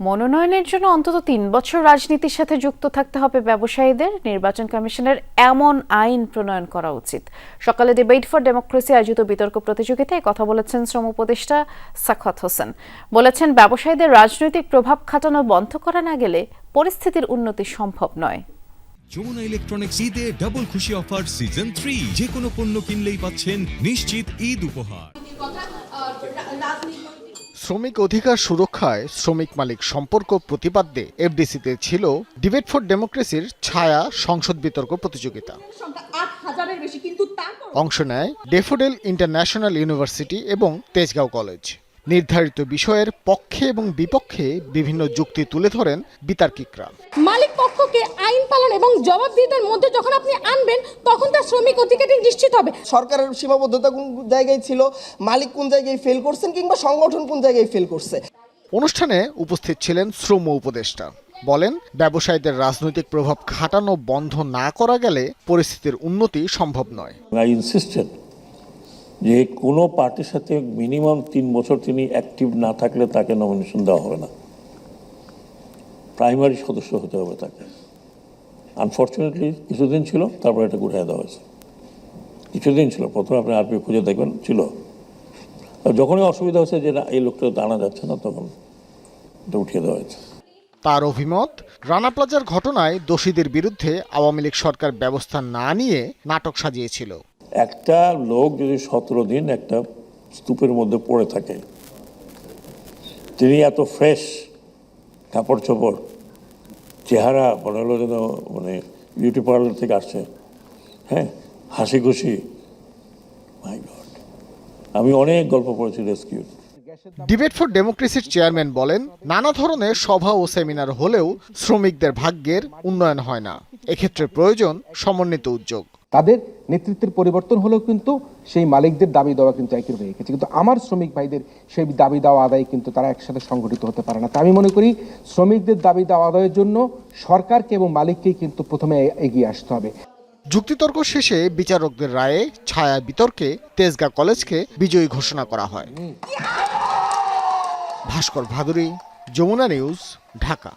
মনোনয়নের জন্য অন্তত তিন বছর রাজনীতির সাথে যুক্ত থাকতে হবে ব্যবসায়ীদের। নির্বাচন কমিশনের এমন আইন প্রণয়ন করা উচিত। সকালে ডিবেট ফর ডেমোক্রেসি আয়োজিত বিতর্ক প্রতিযোগিতায় কথা বলেছেন শ্রম উপদেষ্টা সাখাত হোসেন। বলেছেন ব্যবসায়ীদের রাজনৈতিক প্রভাব খাটানো বন্ধ করা না গেলে পরিস্থিতির উন্নতি সম্ভব নয়। যমুনা ইলেকট্রনিক্স ঈদে ডাবল খুশি অফার সিজন থ্রি। যে কোনো পণ্য কিনলেই পাচ্ছেন নিশ্চিত ঈদ উপহার। শ্রমিক অধিকার সুরক্ষায় শ্রমিক মালিক সম্পর্ক প্রতিপাদ্যে এফডিসিতে ছিল ডিবেট ফর ডেমোক্রেসির ছায়া সংসদ বিতর্ক প্রতিযোগিতা। অংশ নেয় ডেফোডেল ইন্টারন্যাশনাল ইউনিভার্সিটি এবং তেজগাঁও কলেজ। নির্ধারিত বিষয়ের পক্ষে এবং বিপক্ষে বিভিন্ন যুক্তি তুলে ধরেন বিতার্কিকরা। মালিক পক্ষকে আইন পালন এবং জবাবদিহিতার মধ্যে যখন আপনি আনবেন তখন তার শ্রমিক অধিকারটি নিশ্চিত হবে। সরকারের সীমাবদ্ধতা কোন জায়গায় ছিল? মালিক কোন জায়গায় ফেল করছেন কিংবা সংগঠন কোন জায়গায় ফেল করছে? অনুষ্ঠানে উপস্থিত ছিলেন শ্রম উপদেষ্টা। বলেন ব্যবসায়ীদের রাজনৈতিক প্রভাব খাটানো বন্ধ না করা গেলে পরিস্থিতির উন্নতি সম্ভব নয়। আই ইনসিস্টেড যে কোনো পার্টির সাথে মিনিমাম তিন বছর তিনি অ্যাক্টিভ না থাকলে তাকে নমিনেশন দেওয়া হবে না। প্রাইমারি সদস্য হতে হবে তাকে। আনফর্চুনেটলি কিছুদিন ছিল, তারপর এটা উঠিয়ে দেওয়া হয়েছে। কিছুদিন ছিল, প্রথমে আপনি আরপি খুঁজে দেখবেন, ছিল। যখনই অসুবিধা হচ্ছে যে এই লোকটা আনা যাচ্ছে না, তখন এটা উঠিয়ে দেওয়া হয়েছে। তার অভিমত, রানা প্লাজার ঘটনায় দোষীদের বিরুদ্ধে আওয়ামী লীগ সরকার ব্যবস্থা না নিয়ে নাটক সাজিয়েছিল। একটা লোক যদি সতেরো দিন একটা স্তূপের মধ্যে পড়ে থাকে, তিনি এত ফ্রেশ কাপড় চোপড়, চেহারা মনে হলো যেন মানে বিউটি পার্লার থেকে আসছে হ্যাঁ হাসি খুশি আমি অনেক গল্প পড়েছি রেস্কিউ ডিবেট ফর ডেমোক্রেসির চেয়ারম্যান বলেন, নানা ধরনের সভা ও সেমিনার হলেও শ্রমিকদের ভাগ্যের উন্নয়ন হয় না। এক্ষেত্রে প্রয়োজন সমন্বিত উদ্যোগ। তাদের নেতৃত্বের পরিবর্তন হলেও কিন্তু সেই মালিকদের দাবি দেওয়া কিন্তু একই রয়ে গেছে। কিন্তু আমার শ্রমিক ভাইদের সেই দাবি দেওয়া আদায় কিন্তু তারা একসাথে সংগঠিত হতে পারে না। তা আমি মনে করি শ্রমিকদের দাবি দেওয়া আদায়ের জন্য সরকারকে এবং মালিককেই কিন্তু প্রথমে এগিয়ে আসতে হবে। যুক্তিতর্ক শেষে বিচারকদের রায়ে ছায়া বিতর্কে তেজগা কলেজকে বিজয়ী ঘোষণা করা হয়। ভাস্কর ভাদুরী যমুনা নিউজ ঢাকা।